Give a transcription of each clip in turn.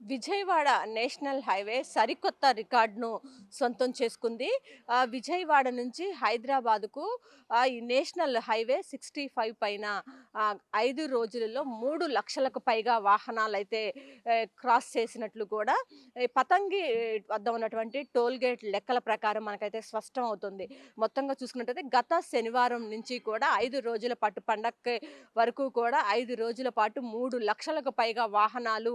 Vijayawada national highway సరికొత్త రికార్డును సొంతం చేసుకుంది. విజయవాడ నుంచి హైదరాబాద్కు ఈ నేషనల్ హైవే సిక్స్టీ ఫైవ్ పైన ఐదు రోజులలో మూడు లక్షలకు పైగా వాహనాలు అయితే క్రాస్ చేసినట్లు కూడా ఈ పతంగి వద్ద ఉన్నటువంటి టోల్ గేట్ లెక్కల ప్రకారం మనకైతే స్పష్టం అవుతుంది. మొత్తంగా చూసుకున్నట్టయితే గత శనివారం నుంచి కూడా ఐదు రోజుల పాటు పండగ వరకు కూడా ఐదు రోజుల పాటు మూడు లక్షలకు పైగా వాహనాలు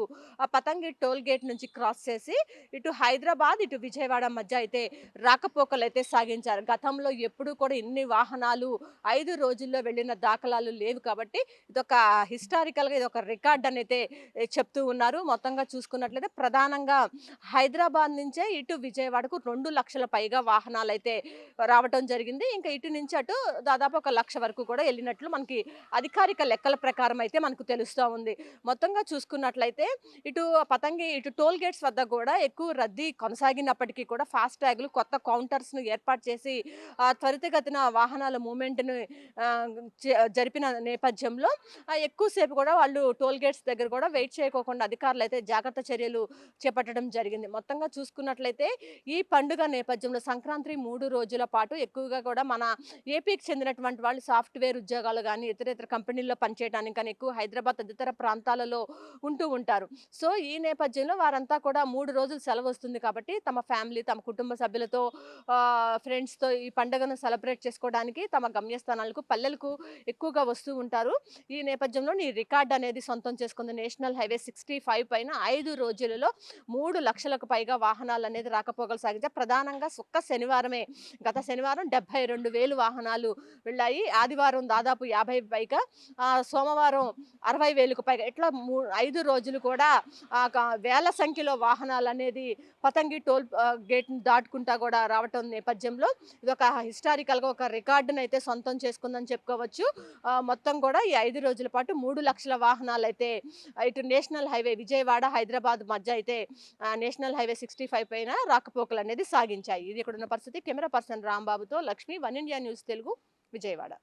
పతంగి టోల్ గేట్ నుంచి క్రాస్ చేసి ఇటు హైదరాబాద్ ఇటు విజయవాడ మధ్య అయితే రాకపోకలు అయితే సాగించారు. గతంలో ఎప్పుడూ కూడా ఇన్ని వాహనాలు ఐదు రోజుల్లో వెళ్ళిన దాఖలాలు లేవు కాబట్టి ఇదొక హిస్టారికల్గా ఇది ఒక రికార్డ్ అని అయితే చెప్తూ ఉన్నారు. మొత్తంగా చూసుకున్నట్లయితే ప్రధానంగా హైదరాబాద్ నుంచే ఇటు విజయవాడకు రెండు లక్షల పైగా వాహనాలు అయితే రావటం జరిగింది. ఇంకా ఇటు నుంచి అటు దాదాపు ఒక లక్ష వరకు కూడా వెళ్ళినట్లు మనకి అధికారిక లెక్కల ప్రకారం అయితే మనకు తెలుస్తూ ఉంది. మొత్తంగా చూసుకున్నట్లయితే ఇటు పతంగి ఇటు టోల్ గేట్స్ వద్ద కూడా ఎక్కువ రద్దీ కొనసాగినప్పటికీ కూడా ఫాస్ట్ ట్యాగ్లు కొత్త కౌంటర్స్ను ఏర్పాటు చేసి త్వరితగతిన వాహనాల మూమెంట్ను జరిపిన నేపథ్యంలో ఎక్కువసేపు కూడా వాళ్ళు టోల్ గేట్స్ దగ్గర కూడా వెయిట్ చేయకోకుండా అధికారులు అయితే జాగ్రత్త చర్యలు చేపట్టడం జరిగింది. మొత్తంగా చూసుకున్నట్లయితే ఈ పండుగ నేపథ్యంలో సంక్రాంతి మూడు రోజుల పాటు ఎక్కువగా కూడా మన ఏపీకి చెందినటువంటి వాళ్ళు సాఫ్ట్వేర్ ఉద్యోగాలు కానీ ఇతర ఇతర కంపెనీల్లో పనిచేయడానికి కానీ ఎక్కువ హైదరాబాద్ తదితర ప్రాంతాలలో ఉంటూ ఉంటారు. సో ఈ నేపథ్యంలో వారంతా కూడా మూడు రోజులు సెలవు వస్తుంది కాబట్టి తమ ఫ్యామిలీ తమ కుటుంబ సభ్యులతో ఫ్రెండ్స్తో ఈ పండుగను సెలబ్రేట్ చేసుకోవడానికి తమ గమ్యస్థానాలకు పల్లెలకు ఎక్కువగా వస్తూ ఉంటారు. ఈ నేపథ్యంలో ఈ రికార్డ్ అనేది సొంతం చేసుకుంది. నేషనల్ హైవే సిక్స్టీ ఫైవ్ పైన ఐదు రోజులలో మూడు లక్షలకు పైగా వాహనాలు అనేది రాకపోకలు సాగించా ప్రధానంగా ఒక్క శనివారమే గత శనివారం డెబ్బై రెండు వేలు వాహనాలు వెళ్ళాయి. ఆదివారం దాదాపు యాభై పైగా సోమవారం అరవై వేలకు పైగా ఇట్లా మూ ఐదు రోజులు కూడా వేల సంఖ్యలో వాహనాలు అనేది పతంగి టోల్ గేట్ని దాటుకుంటా కూడా రావటం నేపథ్యంలో ఇది ఒక హిస్టారికల్గా ఒక రికార్డును అయితే సొంతం చేసుకుందని చెప్పుకోవచ్చు. మొత్తం కూడా ఈ ఐదు రోజుల పాటు మూడు లక్షల వాహనాలు అయితే ఇటు నేషనల్ హైవే విజయవాడ హైదరాబాద్ మధ్య అయితే నేషనల్ హైవే సిక్స్టీ ఫైవ్ పైన రాకపోకలు అనేది సాగించాయి. ఇది ఇక్కడ ఉన్న పరిస్థితి. Camera person రాంబాబుతో Lakshmi one India news Telugu Vijayawada.